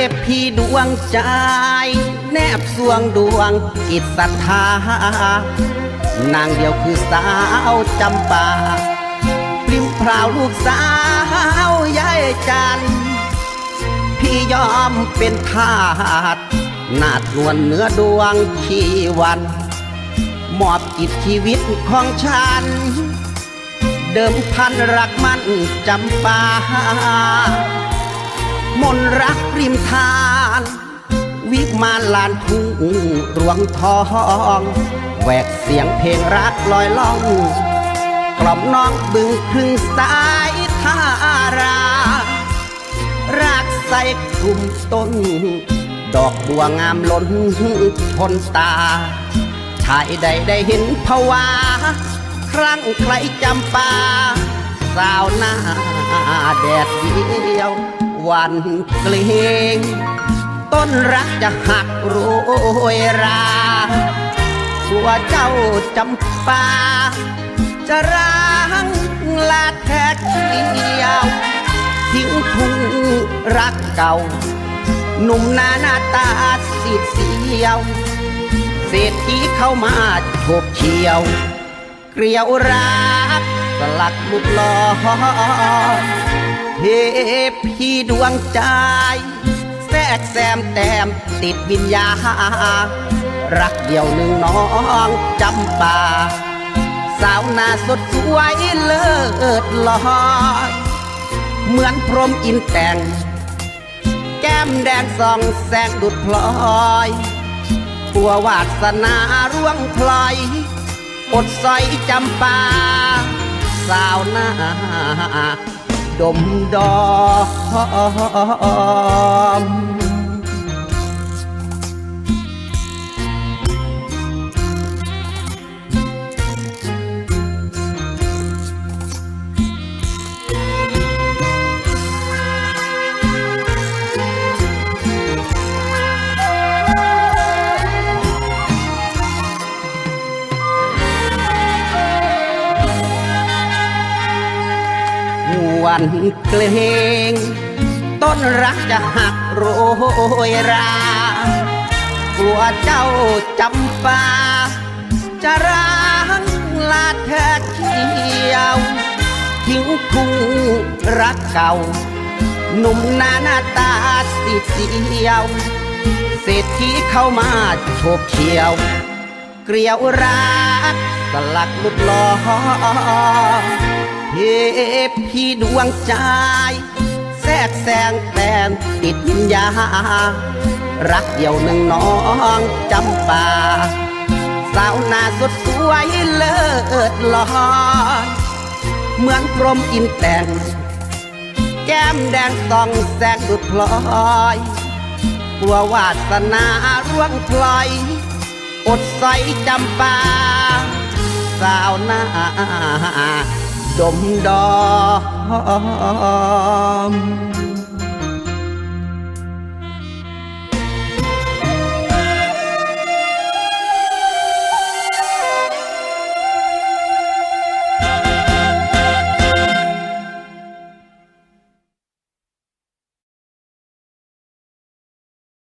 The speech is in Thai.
เทพีดวงใจ แนบสวงดวงจิตศรัทธานางเดียวคือสาวจำปาปริมพราวลูกสาวยายจัน พี่ยอมเป็นทาสนาดนวลเนื้อดวงชีวัน มอบจิตชีวิตของฉัน เดิมพันรักมันจำปา มนรักริมทาน วิมานลานทุ่งรวงทองแหวกเสียงเพลงรักลอยล่อง กล่อมน้องบึงครึ่งสายทารารักใส่กลุ่มต้น ดอกบัวงามล้นทนตาชายใดได้เห็นภาวา ครั้งใครจำปา สาวหน้าแดดเดียว วันเกลงต้นรักจะหักโรยราตัวเจ้าจำปา จะร้างลาแทกเดียว ทิ้งทุ่งรักเก่า หนุ่มหนาหน้าตาสีดเสียว เศรษฐีเข้ามาโฉบเฉียว เกลียวรักสลักลุกลอ เทพีดวงใจแทรกแซมแต้มติดวิญญาณรักเดียวหนึ่งน้องจำปาสาวหน้าสดสวยเลิศลอยเหมือนพรหมอินแต่ง แก้มแดงส่องแสงดุดพลอยตัววาสนาร่วงพลอยอดสอยจำปา สาวหน้า ดมดอม วันเกลงต้นรักจะหักโรยรา กลัวเจ้าจำปา จะร้างลาแทเขียว ทิ้งทุ่งรักเก่า หนุ่มหน้าหน้าตาสีเสียว เศรษฐีเข้ามาโฉบเฉียว เกลียวรักสลักลุดลอ เทพี่ดวงใจ แทรกแซงแต้มติดวิญญา รักเดียวหนึ่งน้องจำปาสาวหน้าสดสวยเลิศลอยเหมือนพรมอินแต่ง แก้มแดงส่องแสงดุดพลอยตัววาสนาร่วงพลอยอดใสจำปา สาวหน้า จมดาม